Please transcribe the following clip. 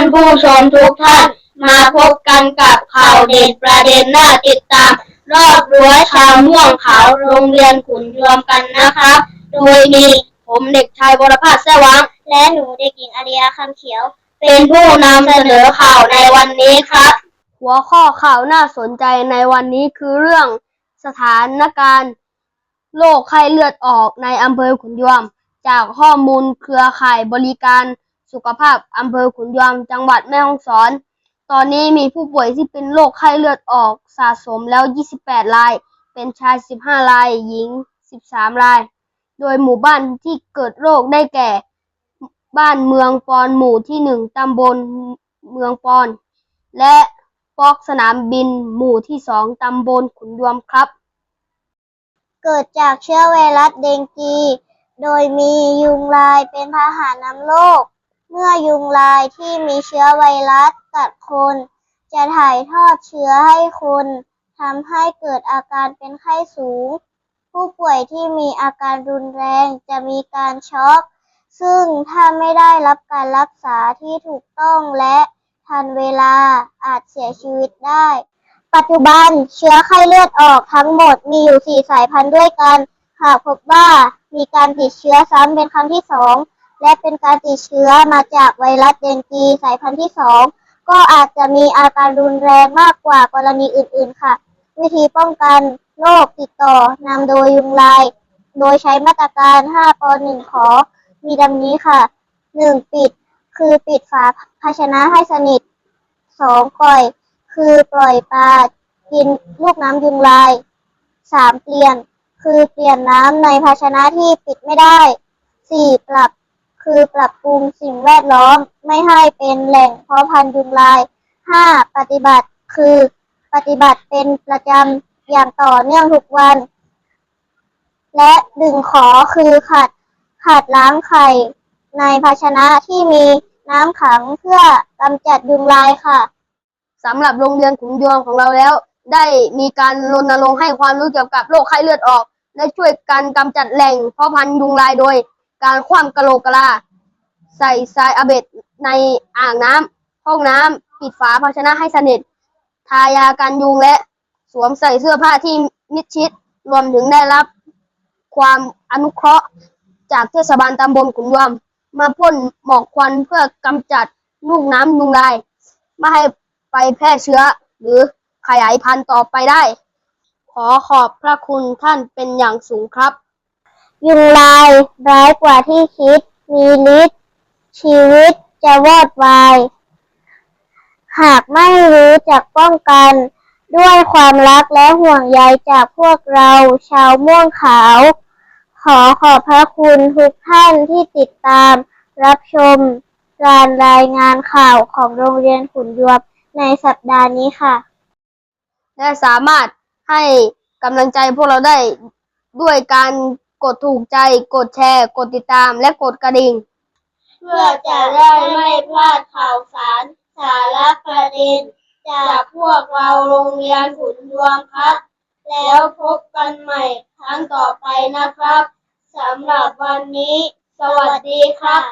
านผู้ชมทุกท่าน มาพบกันกับข่าวเด่นประเด็นน่าติดตาม รอบรั้วชาวม่วงขาวโรงเรียนขุนยวมกันนะครับโดยมีผมเด็กชายวรภาสแสวังและหนูเด็กหญิงอาริยาคำเขียว เป็นผู้นำเสนอข่าวในวันนี้ครับ หัวข้อข่าวน่าสนใจในวันนี้คือเรื่องสถานการณ์โรคไข้เลือดออกในอำเภอขุนยวม จากข้อมูลเครือข่ายบริการ สุขภาพอำเภอขุนยวมจังหวัดแม่ฮ่องสอน ตอนนี้มีผู้ป่วยที่เป็นโรคไข้เลือดออกสะสมแล้ว 28 ราย เป็นชาย 15 ราย หญิง 13 ราย โดยหมู่บ้านที่เกิดโรคได้แก่ บ้านเมืองปอนหมู่ที่หนึ่งตำบลเมืองปอน และปอกสนามบินหมู่ที่สองตำบลขุนยวมครับ เกิดจากเชื้อไวรัสเดงกี โดยมียุงลายเป็นพาหะนำโรค เมื่อยุงลายที่มีเชื้อไวรัสกัดคน จะถ่ายทอดเชื้อให้คนทำให้เกิดอาการเป็นไข้สูง ผู้ป่วยที่มีอาการรุนแรงจะมีการช็อก ซึ่งถ้าไม่ได้รับการรักษาที่ถูกต้องและทันเวลาอาจเสียชีวิตได้ ปัจจุบันเชื้อไข้เลือดออกทั้งหมดมีอยู่ 4 สายพันธุ์ด้วยกัน หากพบว่ามีการติดเชื้อซ้ำเป็นครั้งที่ 2 และเป็นการติดเชื้อมาจากไวรัสเดนกีสายพันธุ์ที่2ก็อาจจะมีอาการรุนแรงมากกว่ากรณีอื่น ๆ ค่ะ วิธีป้องกันโรคติดต่อนำโดยยุงลาย โดยใช้มาตรการ5ป1ขอ มีดังนี้ค่ะ 1. ปิด คือปิดฝาภาชนะให้สนิท 2. ปล่อย คือปล่อยปลากินลูกน้ำยุงลาย 3. เปลี่ยน คือเปลี่ยนน้ำในภาชนะที่ปิดไม่ได้ 4. ปรับ คือปรับปรุงสิ่งแวดล้อมไม่ให้เป็นแหล่งเพาะพันธุ์ยุงลาย 5. ปฏิบัติคือปฏิบัติเป็นประจำอย่างต่อเนื่องทุกวัน และดึงขอคือขัดขัดล้างไข่ ในภาชนะที่มีน้ำขังเพื่อกำจัดยุงลายค่ะสำหรับโรงเรียนขุนยวมของเราแล้ว ได้มีการรณรงค์ให้ความรู้เกี่ยวกับโรคไข้เลือดออก และช่วยกันกำจัดแหล่งเพาะพันธุ์ยุงลายโดย การคว่ำกะโหลกกะลา ใส่ทรายอะเบ็ดในอ่างน้ำห้องน้ำปิดฝาภาชนะให้สนิท ทายากันยุงและสวมใส่เสื้อผ้าที่มิดชิด รวมถึงได้รับความอนุเคราะห์จากเทศบาลตำบลขุนยวม มาพ่นหมอกควันเพื่อกำจัดลูกน้ำยุงลาย ไม่ให้ไปแพร่เชื้อ หรือขยายพันธุ์ต่อไปได้ ขอขอบพระคุณท่านเป็นอย่างสูงครับ ยุงลายร้ายกว่าที่คิด มีฤทธิ์ชีวิตจะวอดวาย หากไม่รู้จักป้องกัน ด้วยความรักและห่วงใยจากพวกเราชาวม่วงขาว ขอขอบพระคุณทุกท่านที่ติดตาม รับชม การรายงานข่าวของโรงเรียนขุนยวมในสัปดาห์นี้ค่ะ และสามารถให้กำลังใจพวกเราได้ด้วยการ กดถูกใจ กดแชร์ กดติดตาม และกดกระดิ่ง เพื่อจะได้ไม่พลาดข่าวสาร สาระประเด็น จากพวกเราโรงเรียนขุนยวมครับแล้วพบกันใหม่ครั้งต่อไปนะครับสำหรับวันนี้ สวัสดีครับ